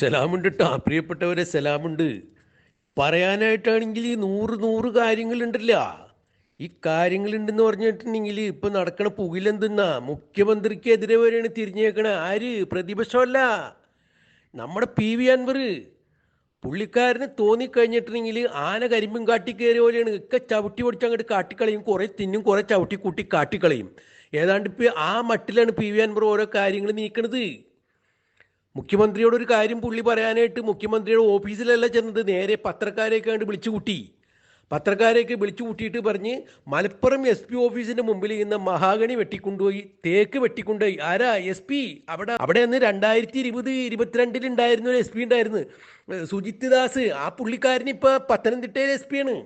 സലാമുണ്ട് കേട്ടോ പ്രിയപ്പെട്ടവരെ സലാമുണ്ട്. പറയാനായിട്ടാണെങ്കിൽ നൂറ് നൂറ് കാര്യങ്ങളുണ്ടല്ല. ഈ കാര്യങ്ങളുണ്ടെന്ന് പറഞ്ഞിട്ടുണ്ടെങ്കിൽ ഇപ്പൊ നടക്കണ പുകിലെന്തെന്നാ? മുഖ്യമന്ത്രിക്കെതിരെ വരെയാണ് തിരിഞ്ഞേക്കണ. ആര്? പ്രതിപക്ഷമല്ല. നമ്മുടെ പി വി അൻവർ. പുള്ളിക്കാരന് തോന്നിക്കഴിഞ്ഞിട്ടുണ്ടെങ്കിൽ ആന കരിമ്പും കാട്ടി കയറിയ പോലെയാണ്. ഒക്കെ ചവിട്ടി പൊടിച്ച് അങ്ങോട്ട് കാട്ടിക്കളയും. കുറേ തിന്നും കുറേ ചവിട്ടി കൂട്ടി കാട്ടിക്കളയും. ഏതാണ്ട് ഇപ്പം ആ മട്ടിലാണ് പി വി അൻവർ ഓരോ കാര്യങ്ങൾ നീക്കണത്. മുഖ്യമന്ത്രിയോട് ഒരു കാര്യം പുള്ളി പറയാനായിട്ട് മുഖ്യമന്ത്രിയുടെ ഓഫീസിലല്ല ചെന്നത്. നേരെ പത്രക്കാരെയൊക്കെ കണ്ട് വിളിച്ചു കൂട്ടി. പത്രക്കാരെയൊക്കെ വിളിച്ചു കൂട്ടിയിട്ട് പറഞ്ഞ് മലപ്പുറം എസ് പി ഓഫീസിന്റെ മുമ്പിൽ ഇന്ന് മഹാഗണി വെട്ടിക്കൊണ്ടുപോയി. തേക്ക് വെട്ടിക്കൊണ്ടുപോയി. ആരാ? S P? അവിടെ അവിടെ അന്ന് രണ്ടായിരത്തി ഇരുപത് ഇരുപത്തിരണ്ടിൽ ഉണ്ടായിരുന്ന ഒരു എസ് പി ഉണ്ടായിരുന്നു. സുജിത് ദാസ്. ആ പുള്ളിക്കാരൻ ഇപ്പൊ പത്തനംതിട്ടയിലെ എസ് പി ആണ്.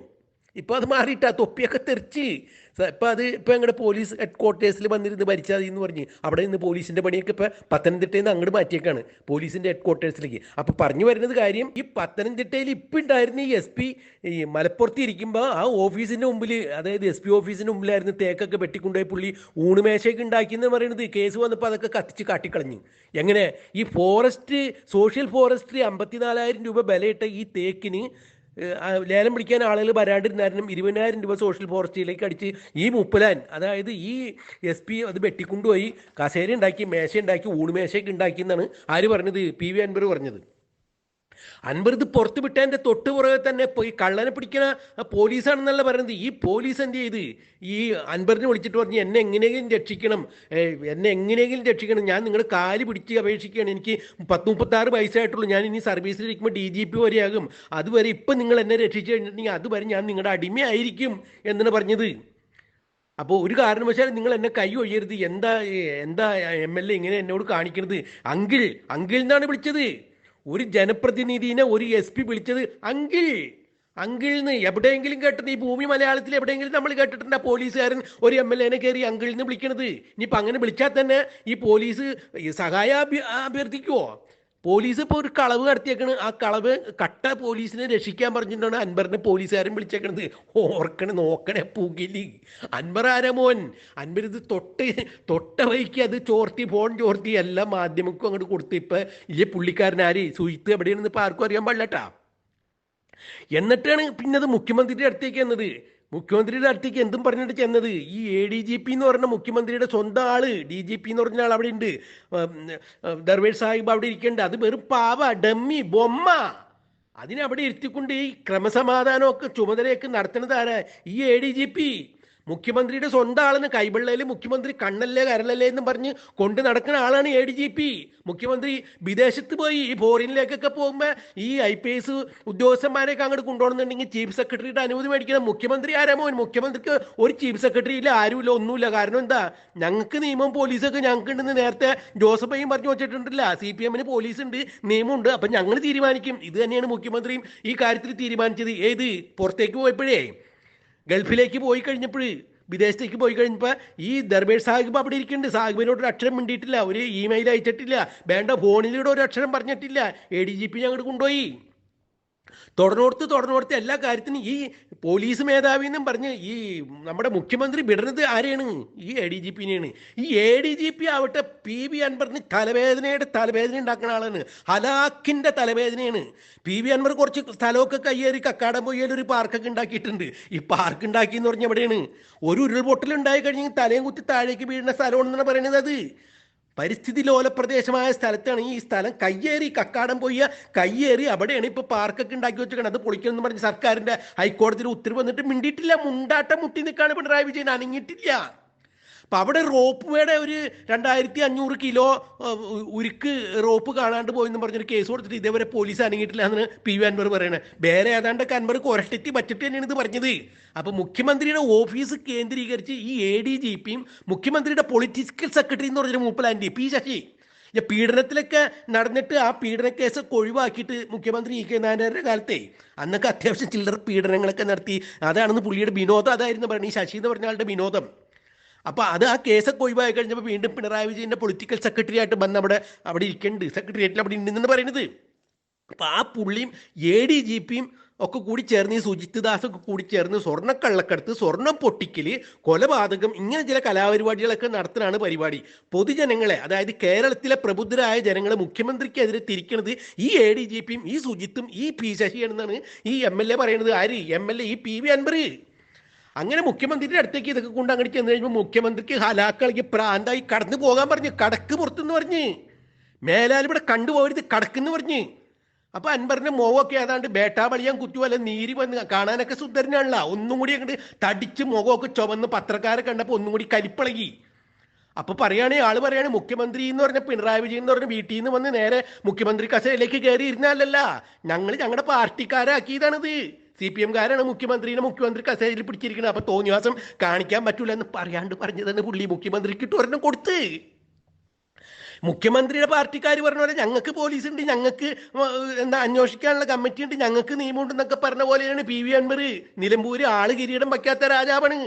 ഇപ്പൊ അത് മാറിയിട്ടാ തൊപ്പിയൊക്കെ തെറിച്ച് ഇപ്പൊ അത് ഇപ്പം ഞങ്ങളുടെ പോലീസ് ഹെഡ് ക്വാർട്ടേഴ്സിൽ വന്നിരുന്ന് ഭരിച്ചാൽ മതി എന്ന് പറഞ്ഞ്. അവിടെ നിന്ന് പോലീസിന്റെ പണിയൊക്കെ ഇപ്പം പത്തനംതിട്ടയിൽ നിന്ന് അങ്ങോട്ട് മാറ്റിയേക്കാണ് പോലീസിന്റെ ഹെഡ് ക്വാർട്ടേഴ്സിലേക്ക് അപ്പോൾ പറഞ്ഞു വരുന്നത് കാര്യം ഈ പത്തനംതിട്ടയിൽ ഇപ്പം ഉണ്ടായിരുന്ന ഈ എസ് പി ഈ മലപ്പുറത്ത് ഇരിക്കുമ്പോൾ ആ ഓഫീസിന്റെ മുമ്പിൽ അതായത് എസ് പി ഓഫീസിന്റെ മുമ്പിലായിരുന്നു തേക്കൊക്കെ വെട്ടിക്കൊണ്ടുപോയി പുള്ളി ഊണുമേശയൊക്കെ ഉണ്ടാക്കിയെന്ന് പറയുന്നത് കേസ് വന്നപ്പോൾ അതൊക്കെ കത്തിച്ച് കാട്ടിക്കളഞ്ഞു. എങ്ങനെ? ഈ ഫോറസ്റ്റ് സോഷ്യൽ ഫോറസ്ട്രി അമ്പത്തിനാലായിരം രൂപ വിലയിട്ട ഈ തേക്കിന് ലേലം പിടിക്കാൻ ആളുകൾ വരാണ്ടിരുന്നാലും ഇരുപതിനായിരം രൂപ സോഷ്യൽ ഫോറസ്റ്റിലേക്ക് അടിച്ച് ഈ മുപ്പലാൻ അതായത് ഈ എസ് പി അത് വെട്ടിക്കൊണ്ടുപോയി കസേര ഉണ്ടാക്കി മേശ ഉണ്ടാക്കി ഊണുമേശയൊക്കെ ഉണ്ടാക്കി എന്നാണ് ആര് പറഞ്ഞത്? പി വി അൻവർ പറഞ്ഞത്. അൻവർ ഇത് പുറത്ത് വിട്ടതിന്റെ തൊട്ട് പുറകെ തന്നെ പോയി കള്ളനെ പിടിക്കുന്ന പോലീസാണെന്നല്ല പറയുന്നത്. ഈ പോലീസ് എന്ത് ചെയ്ത്? ഈ അൻവറിനെ വിളിച്ചിട്ട് പറഞ്ഞു എന്നെ എങ്ങനെയെങ്കിലും രക്ഷിക്കണം. എന്നെ എങ്ങനെയെങ്കിലും രക്ഷിക്കണം. ഞാൻ നിങ്ങളുടെ കാൽ പിടിച്ച് അപേക്ഷിക്കുകയാണ്. എനിക്ക് പത്ത് മുപ്പത്താറ് വയസ്സായിട്ടുള്ളൂ. ഞാൻ ഇനി സർവീസിലിരിക്കുമ്പോൾ ഡി ജി പി വരെയാകും. അതുവരെ ഇപ്പം നിങ്ങൾ എന്നെ രക്ഷിച്ചു കഴിഞ്ഞിട്ടുണ്ടെങ്കിൽ അതുവരെ ഞാൻ നിങ്ങളുടെ അടിമയായിരിക്കും എന്നാണ് പറഞ്ഞത്. അപ്പോൾ ഒരു കാരണവശാലും നിങ്ങൾ എന്നെ കൈ ഒഴിയരുത്. എന്താ എന്താ എം എൽ എ ഇങ്ങനെ എന്നോട് കാണിക്കണത്? അങ്കിൾ അങ്കിൾ എന്നാണ് വിളിച്ചത്. ഒരു ജനപ്രതിനിധീനെ ഒരു എസ് പി വിളിച്ചത് അങ്കിൾ. അങ്കിളിന്ന് എവിടെയെങ്കിലും കേട്ടത് ഈ ഭൂമി മലയാളത്തിൽ എവിടെയെങ്കിലും നമ്മൾ കേട്ടിട്ടുണ്ട്? പോലീസുകാരൻ ഒരു എം എൽ എനെ കയറി അങ്കിളിന്ന് വിളിക്കണത്. ഇനിയിപ്പോൾ അങ്ങനെ വിളിച്ചാൽ തന്നെ ഈ പോലീസ് സഹായ അഭ്യർത്ഥിക്കുവോ? പോലീസ് ഇപ്പോൾ ഒരു കളവ് നടത്തിയേക്കണ്. ആ കളവ് കട്ട പോലീസിനെ രക്ഷിക്കാൻ പറഞ്ഞിട്ടാണ് അൻബറിനെ പോലീസുകാരൻ വിളിച്ചേക്കണത്. ഓർക്കണ നോക്കണേ പുകിലി. അൻബർ ആരാ മോൻ? അൻവർ ഇത് തൊട്ട് തൊട്ട വൈക്ക് അത് ചോർത്തി ഫോൺ ചോർത്തി എല്ലാം മാധ്യമക്കും അങ്ങോട്ട് കൊടുത്ത്. ഇപ്പൊ ഈ പുള്ളിക്കാരൻ സുഹിത്ത് എവിടെയാണെന്ന് ഇപ്പൊ ആർക്കും അറിയാൻ പാടില്ലട്ടാ. എന്നിട്ടാണ് പിന്നെ അത് മുഖ്യമന്ത്രിയുടെ അടുത്തേക്ക് എന്നത് മുഖ്യമന്ത്രിയുടെ അടുത്തേക്ക് എന്തും പറഞ്ഞിട്ട് ചെന്നത്? ഈ എ ഡി ജി പി എന്ന് പറഞ്ഞ മുഖ്യമന്ത്രിയുടെ സ്വന്തം ആൾ ഡി ജി പി എന്ന് പറഞ്ഞ ആൾ അവിടെ ഉണ്ട്. ദർവേർ സാഹിബ് അവിടെ ഇരിക്കേണ്ട. അത് വെറും പാവ ഡമ്മി ബൊമ്മ. അതിനെ അവിടെ ഇരുത്തിക്കൊണ്ട് ഈ ക്രമസമാധാനമൊക്കെ ചുമതലയൊക്കെ നടത്തുന്നത് ആരാ? ഈ എ ഡി ജി പി മുഖ്യമന്ത്രിയുടെ സ്വന്തം ആളെന്ന് കൈപിള്ളയിൽ മുഖ്യമന്ത്രി കണ്ണല്ലേ കരളല്ലേ എന്ന് പറഞ്ഞ് കൊണ്ട് നടക്കുന്ന ആളാണ് എ ഡി ജി പി മുഖ്യമന്ത്രി വിദേശത്ത് പോയി ഈ ഫോറിനിലേക്കൊക്കെ പോകുമ്പോൾ ഈ ഐ പി എസ് ഉദ്യോഗസ്ഥന്മാരെയൊക്കെ അങ്ങോട്ട് കൊണ്ടുപോകണമെന്നുണ്ടെങ്കിൽ ചീഫ് സെക്രട്ടറിയുടെ അനുമതി മേടിക്കണം മുഖ്യമന്ത്രി ആരാ മോൻ? മുഖ്യമന്ത്രിക്ക് ഒരു ചീഫ് സെക്രട്ടറി ഇല്ല ആരുമില്ല ഒന്നുമില്ല. കാരണം എന്താ? ഞങ്ങൾക്ക് നിയമം പോലീസൊക്കെ ഞങ്ങൾക്ക് ഉണ്ടെന്ന് നേരത്തെ ജോസഫയും പറഞ്ഞു വെച്ചിട്ടുണ്ടല്ല. സി പി എമ്മിന് പോലീസ് ഉണ്ട് നിയമമുണ്ട്. അപ്പം ഞങ്ങൾ തീരുമാനിക്കും. ഇത് തന്നെയാണ് മുഖ്യമന്ത്രിയും ഈ കാര്യത്തിൽ തീരുമാനിച്ചത്. ഏത്? പുറത്തേക്ക് പോയപ്പോഴേ. ഗൾഫിലേക്ക് പോയി കഴിഞ്ഞപ്പോൾ വിദേശത്തേക്ക് പോയി കഴിഞ്ഞപ്പോൾ ഈ ദർബേർ സാഹിബ് അവിടെ ഇരിക്കുന്നുണ്ട്. സാഹിബിനോട് ഒരു അക്ഷരം മിണ്ടിയിട്ടില്ല. ഒരു ഇമെയിൽ അയച്ചിട്ടില്ല. വേണ്ട ഫോണിലൂടെ ഒരു അക്ഷരം പറഞ്ഞിട്ടില്ല. എ ഡി ജി പി ഞങ്ങൾ കൊണ്ടുപോയി. തുടർന്നോർത്ത് തുടർന്നോർത്ത് എല്ലാ കാര്യത്തിനും ഈ പോലീസ് മേധാവി എന്നും പറഞ്ഞ് ഈ നമ്മുടെ മുഖ്യമന്ത്രി വിടുന്നത് ആരെയാണ്? ഈ എ ഡി ജി പിന്നെയാണ് ഈ എ ഡി ജി പി ആവട്ടെ പി വി അൻവറിന് തലവേദനയുടെ തലവേദന ഉണ്ടാക്കുന്ന ആളാണ്. ഹലാഖിന്റെ തലവേദനയാണ്. പി വി അൻവർ കുറച്ച് സ്ഥലമൊക്കെ കയ്യേറി കക്കാടം പോയാൽ ഒരു പാർക്കൊക്കെ ഉണ്ടാക്കിയിട്ടുണ്ട്. ഈ പാർക്ക് ഉണ്ടാക്കി എന്ന് പറഞ്ഞ എവിടെയാണ്? ഒരു ഉരുൾപൊട്ടൽ ഉണ്ടായി കഴിഞ്ഞെങ്കിൽ തലയും കുത്തി താഴേക്ക് വീഴുന്ന സ്ഥലമാണെന്നാണ് പറയുന്നത് അത്. പരിസ്ഥിതി ലോല പ്രദേശമായ സ്ഥലത്താണ് ഈ സ്ഥലം. കയ്യേറി കക്കാടം പോയ കയ്യേറി അവിടെയാണ് ഇപ്പൊ പാർക്കൊക്കെ ഉണ്ടാക്കി വെച്ചിരിക്കുന്നത് അത് പൊളിക്കണമെന്ന് പറഞ്ഞ് സർക്കാരിന്റെ ഹൈക്കോടതിയിൽ ഉത്തരവ് വന്നിട്ട് മിണ്ടിയിട്ടില്ല. മുണ്ടാട്ടം മുട്ടി നിൽക്കാണ് പിണറായി വിജയൻ. അനങ്ങിയിട്ടില്ല. അപ്പൊ അവിടെ റോപ്പ് വേയുടെ ഒരു രണ്ടായിരത്തി അഞ്ഞൂറ് കിലോ ഉരുക്ക് റോപ്പ് കാണാണ്ട് പോയെന്ന് പറഞ്ഞൊരു കേസ് കൊടുത്തിട്ട് ഇതേവരെ പോലീസ് അനങ്ങിയിട്ടില്ല എന്ന് പി വി അൻവർ പറയണത് വേറെ ഏതാണ്ട് അൻവർ കൊരട്ടെത്തി പറ്റിട്ട് തന്നെയാണ് ഇത് പറഞ്ഞത്. അപ്പൊ മുഖ്യമന്ത്രിയുടെ ഓഫീസ് കേന്ദ്രീകരിച്ച് ഈ എ ഡി ജി പിയും മുഖ്യമന്ത്രിയുടെ പൊളിറ്റിക്കൽ സെക്രട്ടറി എന്ന് പറഞ്ഞൊരു മൂപ്പലാന്റി പി ശശി. പീഡനത്തിലൊക്കെ നടന്നിട്ട് ആ പീഡന കേസ് ഒഴിവാക്കിയിട്ട് മുഖ്യമന്ത്രി ഇ കെ നായനാരുടെ കാലത്തെ. അന്നൊക്കെ അത്യാവശ്യം ചില്ലർ പീഡനങ്ങളൊക്കെ നടത്തി. അതാണെന്ന് പുള്ളിയുടെ വിനോദം അതായിരുന്നു പറയുന്നത് ഈ ശശി എന്ന് പറഞ്ഞ ആളുടെ വിനോദം. അപ്പൊ അത് ആ കേസൊക്കെ ഒഴിവായി കഴിഞ്ഞപ്പോൾ വീണ്ടും പിണറായി വിജയന്റെ പൊളിറ്റിക്കൽ സെക്രട്ടറി ആയിട്ട് വന്ന് അവിടെ അവിടെ ഇരിക്കുന്നുണ്ട് സെക്രട്ടേറിയറ്റിൽ അവിടെ ഉണ്ടെന്ന് പറയുന്നത് അപ്പൊ ആ പുള്ളിയും എ ഡി ജി പിയും ഒക്കെ കൂടി ചേർന്ന് ഈ സുജിത് ദാസ് ഒക്കെ കൂടി ചേർന്ന് സ്വർണക്കള്ളക്കടത്ത് സ്വർണം പൊട്ടിക്കൽ കൊലപാതകം ഇങ്ങനെ ചില കലാപരിപാടികളൊക്കെ നടത്തുന്നതാണ് പരിപാടി. പൊതുജനങ്ങളെ അതായത് കേരളത്തിലെ പ്രബുദ്ധരായ ജനങ്ങളെ മുഖ്യമന്ത്രിക്കെതിരെ തിരിക്കുന്നത് ഈ എ ഡി ജി പിയും ഈ സുജിത്തും ഈ പി ശശിയാണെന്നാണ് ഈ എം എൽ എ പറയുന്നത് ആര്? എം എൽ എ ഈ പി വി അൻവർ. അങ്ങനെ മുഖ്യമന്ത്രിയുടെ അടുത്തേക്ക് ഇതൊക്കെ കൊണ്ട് അങ്ങോട്ട് ചെന്ന് കഴിയുമ്പോൾ മുഖ്യമന്ത്രിക്ക് ഹലാക്കളിക്ക് പ്രാന്തായി കടന്നു പോകാൻ പറഞ്ഞു കടക്ക് പുറത്തുനിന്ന് പറഞ്ഞ്. മേലാലിവിടെ കണ്ടുപോകരുത് കടക്കെന്ന് പറഞ്ഞ്. അപ്പൊ അൻവറിന്റെ മുഖമൊക്കെ ഏതാണ്ട് ബേട്ടാ പളിയാൻ കുത്തുവല്ല നീരി വന്ന് കാണാനൊക്കെ സുന്ദരനാണല്ല. ഒന്നും കൂടി അങ്ങോട്ട് തടിച്ച് മുഖമൊക്കെ ചുവന്ന് പത്രക്കാരെ കണ്ടപ്പോൾ ഒന്നും കൂടി കലിപ്പളകി. അപ്പൊ പറയുകയാണെ ആൾ പറയാണ് മുഖ്യമന്ത്രി എന്ന് പറഞ്ഞ പിണറായി വിജയൻ എന്ന് പറഞ്ഞ വീട്ടിൽ നിന്ന് വന്ന് നേരെ മുഖ്യമന്ത്രി കസേരയിലേക്ക് കയറി ഇരുന്നാലല്ല ഞങ്ങൾ ഞങ്ങളുടെ പാർട്ടിക്കാരാക്കിയതാണിത്. സി പി എംകാരാണ് മുഖ്യമന്ത്രിനെ മുഖ്യമന്ത്രി കസേരയിൽ പിടിച്ചിരിക്കുന്നത് അപ്പൊ തോന്നിവാസം കാണിക്കാൻ പറ്റൂല എന്ന് പറയാണ്ട് തന്നെ പുള്ളി മുഖ്യമന്ത്രിക്ക് ഒരെണ്ണം കൊടുത്ത്. മുഖ്യമന്ത്രിയുടെ പാർട്ടിക്കാർ പറഞ്ഞ പോലെ ഞങ്ങൾക്ക് പോലീസ് ഉണ്ട് ഞങ്ങൾക്ക് എന്താ അന്വേഷിക്കാനുള്ള കമ്മിറ്റി ഉണ്ട് ഞങ്ങൾക്ക് നിയമമുണ്ട് എന്നൊക്കെ പറഞ്ഞ പോലെയാണ് പി വി അൻവർ. നിലമ്പൂര് ആൾ കിരീടം വയ്ക്കാത്ത രാജാവാണ്.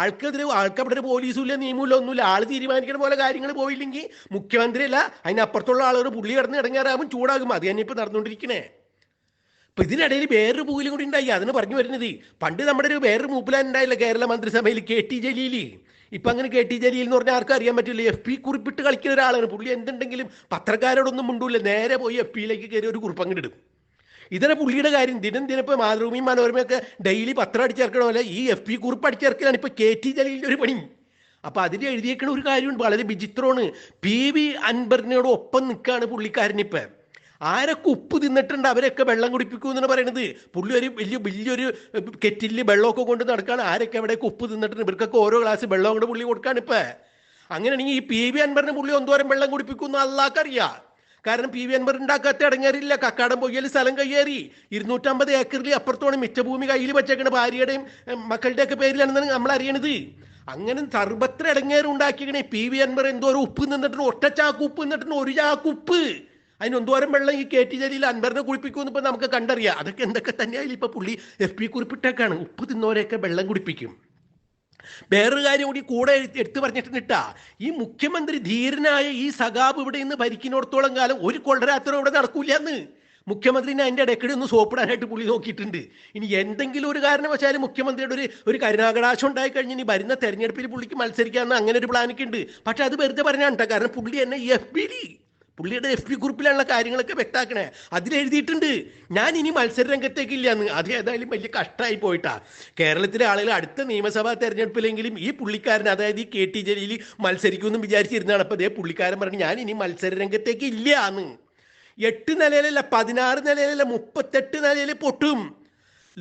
ആൾക്കെതിരെ ആൾക്ക് അവിടെ ഒരു പോലീസും ഇല്ല നിയമമില്ല ഒന്നുമില്ല. ആൾ തീരുമാനിക്കുന്ന പോലെ കാര്യങ്ങൾ പോയില്ലെങ്കിൽ മുഖ്യമന്ത്രി അല്ല അതിനപ്പുറത്തുള്ള ആളുകൾ പുള്ളി കടന്ന് ഇടങ്ങാറാകും ചൂടാകും. അത് തന്നെ ഇപ്പൊ നടന്നുകൊണ്ടിരിക്കണേ. അപ്പൊ ഇതിനിടയിൽ വേറൊരു പൂവിലും കൂടി ഉണ്ടായി. അതിന് പറഞ്ഞു വരുന്നത് പണ്ട് നമ്മുടെ ഒരു വേറൊരു മൂപ്പിലാൻ ഉണ്ടായില്ല കേരള മന്ത്രിസഭയിൽ കെ ടി ജലീൽ ഇപ്പൊ അങ്ങനെ കെ ടി ജലീൽ എന്ന് പറഞ്ഞാൽ ആർക്കും അറിയാൻ പറ്റില്ല. എഫ് പി കുറിപ്പിട്ട് കളിക്കുന്ന ഒരാളാണ്. പുള്ളി എന്തുണ്ടെങ്കിലും പത്രക്കാരോടൊന്നും മുണ്ടൂല്ല നേരെ പോയി എഫ് പിയിലേക്ക് കയറി ഒരു കുറിപ്പ് ഇടും. ഇതിനെ പുള്ളിയുടെ കാര്യം ദിനം ദിനം ഇപ്പൊ മാതൃഭൂമിയും മനോരമയൊക്കെ ഡെയിലി പത്രം അടിച്ചിറക്കണ പോലെ ഈ എഫ് പി കുറിപ്പ് അടിച്ചിറക്കലാണ് ഇപ്പൊ കെ ടി ജലീലിന്റെ ഒരു പണി. അപ്പൊ അതിൽ എഴുതിയേക്കുന്ന ഒരു കാര്യമുണ്ട്. വളരെ വിചിത്രമാണ്. പി വി അൻബറിനോട് ഒപ്പം നിൽക്കുകയാണ് പുള്ളിക്കാരനിപ്പം ആരൊക്കെ ഉപ്പ് തിന്നിട്ടുണ്ട് അവരൊക്കെ വെള്ളം കുടിപ്പിക്കൂ എന്നാണ് പറയുന്നത്. പുള്ളി ഒരു വലിയ വലിയൊരു കെറ്റിൽ വെള്ളമൊക്കെ കൊണ്ട് നടക്കുകയാണ് ആരൊക്കെ എവിടെയൊക്കെ ഉപ്പ് തിന്നിട്ടുണ്ട്? ഇവർക്കൊക്കെ ഓരോ ഗ്ലാസ് വെള്ളം കൊണ്ട് പുള്ളി കൊടുക്കാണ് ഇപ്പൊ. അങ്ങനെയാണെങ്കിൽ ഈ പി വി അൻബറിന് പുള്ളി ഒന്നുവരം വെള്ളം കുടിപ്പിക്കുന്നു അല്ലാക്കറിയാം കാരണം പി വി അൻവർ ഉണ്ടാക്കാത്ത ഇടങ്ങേറില്ല. കക്കാടം പൊയ്യൽ സ്ഥലം കയ്യേറി. ഇരുന്നൂറ്റമ്പത് ഏക്കറിൽ അപ്പുറത്തോളം മിച്ചഭൂമി കയ്യിൽ വെച്ചേക്കണ ഭാര്യയുടെയും മക്കളുടെയൊക്കെ പേരിലാണെന്നാണ് നമ്മൾ അറിയണത്. അങ്ങനെ സർവത്ര ഇടങ്ങേറ് ഉണ്ടാക്കിക്കണേ പി വി അൻവർ. ഒരു ഉപ്പ് നിന്നിട്ടുണ്ട് ഒറ്റ ചാക്ക് നിന്നിട്ടുണ്ട് ഒരു ചാക്ക് ഉപ്പ്. അതിന് എന്തോരം വെള്ളം ഈ കെ ടി ജലീൽ അൻവറിനെ കുളിപ്പിക്കുമെന്ന് ഇപ്പൊ നമുക്ക് കണ്ടറിയാം. അതൊക്കെ എന്തൊക്കെ തന്നെയായാലും ഇപ്പൊ പുള്ളി എഫ് പി കുറിപ്പിട്ടേക്കാണ്. ഉപ്പ് തിന്നോരെയൊക്കെ വെള്ളം കുടിപ്പിക്കും. വേറൊരു കാര്യം കൂടി കൂടെ എടുത്തു പറഞ്ഞിട്ടുണ്ടാ ഈ മുഖ്യമന്ത്രി ധീരനായ ഈ സഖാബ് ഇവിടെ നിന്ന് ഭരിക്കുന്നിടത്തോളം കാലം ഒരു കൊള്ളരാത്രം ഇവിടെ നടക്കൂല എന്ന് മുഖ്യമന്ത്രിനെ അതിന്റെ ഇടയ്ക്കിടെ ഒന്ന് സോപ്പിടാനായിട്ട് പുള്ളി നോക്കിയിട്ടുണ്ട്. ഇനി എന്തെങ്കിലും ഒരു കാരണം കാരണവശാലും മുഖ്യമന്ത്രിയുടെ ഒരു ഒരു കരുണാകടാശം ഉണ്ടായി കഴിഞ്ഞ് ഇനി വരുന്ന തെരഞ്ഞെടുപ്പിൽ പുള്ളിക്ക് മത്സരിക്കാമെന്ന് അങ്ങനെ ഒരു പ്ലാനൊക്കെ ഉണ്ട്. പക്ഷെ അത് വെറുതെ പറഞ്ഞാണ് കാരണം പുള്ളി എന്നെ എഫ് ബി പുള്ളിയുടെ എഫ് പി ഗ്രൂപ്പിലുള്ള കാര്യങ്ങളൊക്കെ വ്യക്താക്കണേ. അതിലെഴുതിയിട്ടുണ്ട്. ഞാൻ ഇനി മത്സര രംഗത്തേക്ക് ഇല്ല എന്ന് അത് ഏതായാലും വലിയ കഷ്ടമായി പോയിട്ടാ. കേരളത്തിലെ ആളുകൾ അടുത്ത നിയമസഭാ തെരഞ്ഞെടുപ്പിലെങ്കിലും ഈ പുള്ളിക്കാരൻ അതായത് ഈ കെ ടി ജലീൽ മത്സരിക്കുമെന്ന് വിചാരിച്ചിരുന്നതാണ്. അപ്പോൾ അതേ പുള്ളിക്കാരൻ പറഞ്ഞു ഞാൻ ഇനി മത്സര രംഗത്തേക്ക് ഇല്ല എന്ന് എട്ട് നിലയിലല്ല പതിനാറ് നിലയിലല്ല മുപ്പത്തെട്ട് നിലയിൽ പൊട്ടും.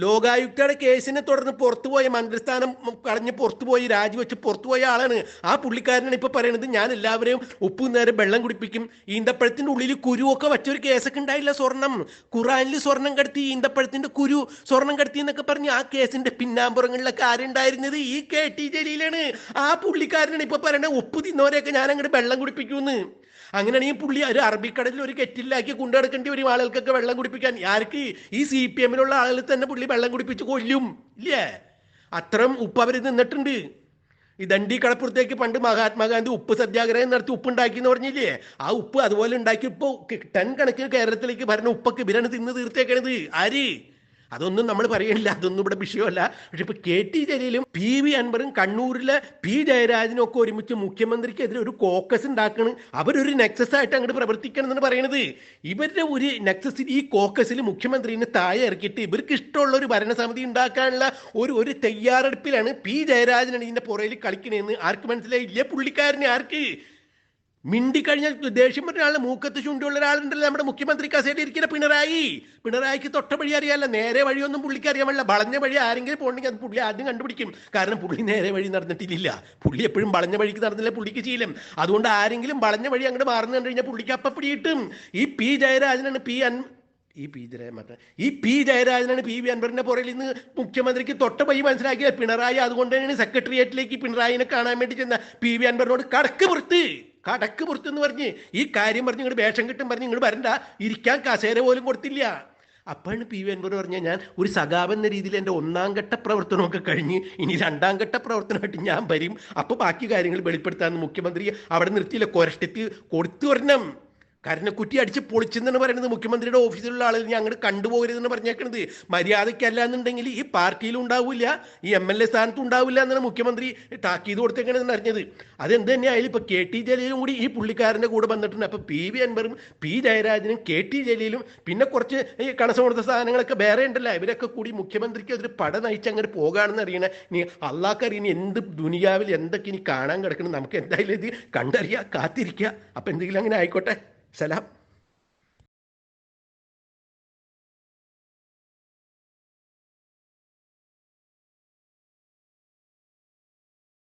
ലോകായുക്തയുടെ കേസിനെ തുടർന്ന് പുറത്തുപോയ മന്ത്രിസ്ഥാനം കളഞ്ഞ് പുറത്തുപോയി രാജിവെച്ച് പുറത്തുപോയ ആളാണ്. ആ പുള്ളിക്കാരനാണ് ഇപ്പൊ പറയുന്നത് ഞാൻ എല്ലാവരെയും ഉപ്പു നേരെ വെള്ളം കുടിപ്പിക്കും. ഈന്തപ്പഴത്തിന്റെ ഉള്ളിൽ കുരുവൊക്കെ വെച്ചൊരു കേസൊക്കെ ഉണ്ടായില്ല സ്വർണം. ഖുറാനിൽ സ്വർണം കടത്തി ഈന്തപ്പഴത്തിന്റെ കുരു സ്വർണം കടത്തി എന്നൊക്കെ പറഞ്ഞ് ആ കേസിന്റെ പിന്നാമ്പുറങ്ങളിലൊക്കെ ആരുണ്ടായിരുന്നത് ഈ കെ ടി ജലീലാണ്. ആ പുള്ളിക്കാരനാണ് ഇപ്പൊ പറയുന്നത് ഉപ്പ് തിന്നവരെയൊക്കെ ഞാൻ അങ്ങോട്ട് വെള്ളം കുടിപ്പിക്കുമെന്ന് അങ്ങനെയാണെങ്കിൽ പുള്ളി ഒരു അറബിക്കടലിൽ ഒരു കെറ്റിലാക്കി കൊണ്ടുനടക്കേണ്ടി വരും ആളുകൾക്കൊക്കെ വെള്ളം കുടിപ്പിക്കാൻ. ആർക്ക്? ഈ സി പി എമ്മിലുള്ള ആളുകൾ തന്നെ പുള്ളി വെള്ളം കുടിപ്പിച്ച് കൊല്ലും. ഇല്ലേ? അത്രയും ഉപ്പ് അവർ നിന്നിട്ടുണ്ട്. ഈ ദണ്ഡി കടപ്പുറത്തേക്ക് പണ്ട് മഹാത്മാഗാന്ധി ഉപ്പ് സത്യാഗ്രഹം നടത്തി ഉപ്പ് ഉണ്ടാക്കി എന്ന് പറഞ്ഞില്ലേ? ആ ഉപ്പ് അതുപോലെ ഉണ്ടാക്കി ഇപ്പോൾ ടൺ കണക്കിന് കേരളത്തിലേക്ക് ഭരണ ഉപ്പൊക്കെ ഇവരാണ് തിന്ന് തീർത്തേക്കണത്. ആര്? അതൊന്നും നമ്മൾ പറയണില്ല അതൊന്നും ഇവിടെ വിഷയമല്ല. പക്ഷെ ഇപ്പൊ കെ ടി ജലീലും പി വി അൻവറും കണ്ണൂരിലെ പി ജയരാജനും ഒക്കെ ഒരുമിച്ച് മുഖ്യമന്ത്രിക്കെതിരെ ഒരു കോക്കസ് ഉണ്ടാക്കണം. അവരൊരു നെക്സസ് ആയിട്ട് അങ്ങോട്ട് പ്രവർത്തിക്കണം എന്നാണ് പറയുന്നത് ഇവരുടെ ഒരു നെക്സസിൽ ഈ കോക്കസിൽ മുഖ്യമന്ത്രിനെ താഴെ ഇറക്കിയിട്ട് ഇവർക്ക് ഇഷ്ടമുള്ള ഒരു ഭരണസമിതി ഉണ്ടാക്കാനുള്ള ഒരു ഒരു തയ്യാറെടുപ്പിലാണ് പി ജയരാജനാണ് ഇതിന്റെ പുറയിൽ കളിക്കണേന്ന് ആർക്ക് മനസ്സിലായില്ലേ? പുള്ളിക്കാരനെ ആർക്ക്? മിണ്ടിക്കഴിഞ്ഞാൽ ദേഷ്യം പറഞ്ഞ ആളെ മൂക്കത്ത് ചുണ്ടിയുള്ള ഒരാളുണ്ടല്ലോ നമ്മുടെ മുഖ്യമന്ത്രി കസേരയിൽ ഇരിക്കുന്ന പിണറായി. പിണറായിക്ക് തൊട്ട വഴി അറിയാല്ല നേരെ വഴിയൊന്നും പുള്ളിക്ക് അറിയാൻ പാടില്ല വളഞ്ഞ വഴി ആരെങ്കിലും പോകണമെങ്കിൽ അത് പുള്ളി ആദ്യം കണ്ടുപിടിക്കും. കാരണം പുള്ളി നേരെ വഴി നടന്നിട്ടില്ല. പുള്ളി എപ്പോഴും വളഞ്ഞ വഴിക്ക് നടന്നില്ല പുള്ളിക്ക് ശീലം. അതുകൊണ്ട് ആരെങ്കിലും വളഞ്ഞ വഴി അങ്ങോട്ട് മാറുന്നു കണ്ടു കഴിഞ്ഞാൽ പുള്ളിക്ക് അപ്പം പിടിയിട്ടും ഈ പി ജയരാജനാണ് പി അൻ ഈ പി ജയ മറ്റേ ഈ പി ജയരാജനാണ് പി വി അൻവറിന്റെ പുറകിൽ നിന്ന് മുഖ്യമന്ത്രിക്ക് തൊട്ട പൈ മനസ്സിലാക്കിയത്. പിണറായി അതുകൊണ്ട് തന്നെയാണ് സെക്രട്ടേറിയറ്റിലേക്ക് പിണറായിനെ കാണാൻ വേണ്ടി ചെന്ന പി വി അൻവറിനോട് കടക്ക് പുറത്ത്. കടക്ക് പുറത്ത് എന്ന് പറഞ്ഞ് ഈ കാര്യം പറഞ്ഞ് ഇങ്ങോട്ട് വേഷം കിട്ടും പറഞ്ഞ് ഇങ്ങോട്ട് വരണ്ട. ഇരിക്കാൻ കസേര പോലും കൊടുത്തില്ല. അപ്പോഴാണ് പി വി അൻവർ പറഞ്ഞാൽ ഞാൻ ഒരു സഖാവ് എന്ന രീതിയിൽ എന്റെ ഒന്നാം ഘട്ട പ്രവർത്തനമൊക്കെ കഴിഞ്ഞ് ഇനി രണ്ടാം ഘട്ട പ്രവർത്തനമായിട്ട് ഞാൻ വരും. അപ്പോൾ ബാക്കി കാര്യങ്ങൾ വെളിപ്പെടുത്താമെന്ന് മുഖ്യമന്ത്രി അവിടെ നിർത്തിയില്ല. കൊരഷ്ടത്തി കൊടുത്തു വരണം. കരണക്കുറ്റി അടിച്ച് പൊളിച്ചെന്നാണ് പറയുന്നത്. മുഖ്യമന്ത്രിയുടെ ഓഫീസിലുള്ള ആളുകൾ അങ്ങോട്ട് കണ്ടുപോകരുതെന്ന് പറഞ്ഞേക്കണത്. മര്യാദയ്ക്കല്ല എന്നുണ്ടെങ്കിൽ ഈ പാർട്ടിയിലും ഉണ്ടാവില്ല ഈ എം എൽ എ സ്ഥാനത്തും ഉണ്ടാവില്ല എന്നാണ് മുഖ്യമന്ത്രി താക്കീത് കൊടുത്തേക്കണെന്ന് അറിഞ്ഞത്. അതെന്ത് തന്നെയായാലും ഇപ്പൊ കെ ടി ജലീലും കൂടി ഈ പുള്ളിക്കാരന്റെ കൂടെ വന്നിട്ടുണ്ട്. അപ്പൊ പി വി അൻവറും പി ജയരാജനും കെ ടി ജലീലും പിന്നെ കുറച്ച് ഈ കണസം കൊടുത്ത സാധനങ്ങളൊക്കെ വേറെ ഉണ്ടല്ലോ. ഇവരൊക്കെ കൂടി മുഖ്യമന്ത്രിക്ക് അതൊരു പട നയിച്ച് അങ്ങനെ പോകാണെന്ന് അറിയണേ. നീ അള്ളാഹ്ക്കറിയ ഇനി എന്ത് ദുനിയാവിൽ എന്തൊക്കെ ഇനി കാണാൻ കിടക്കണം നമുക്ക് എന്തായാലും ഇത് കണ്ടറിയാം കാത്തിരിക്കുക അപ്പൊ എന്തെങ്കിലും അങ്ങനെ ആയിക്കോട്ടെ. سلام.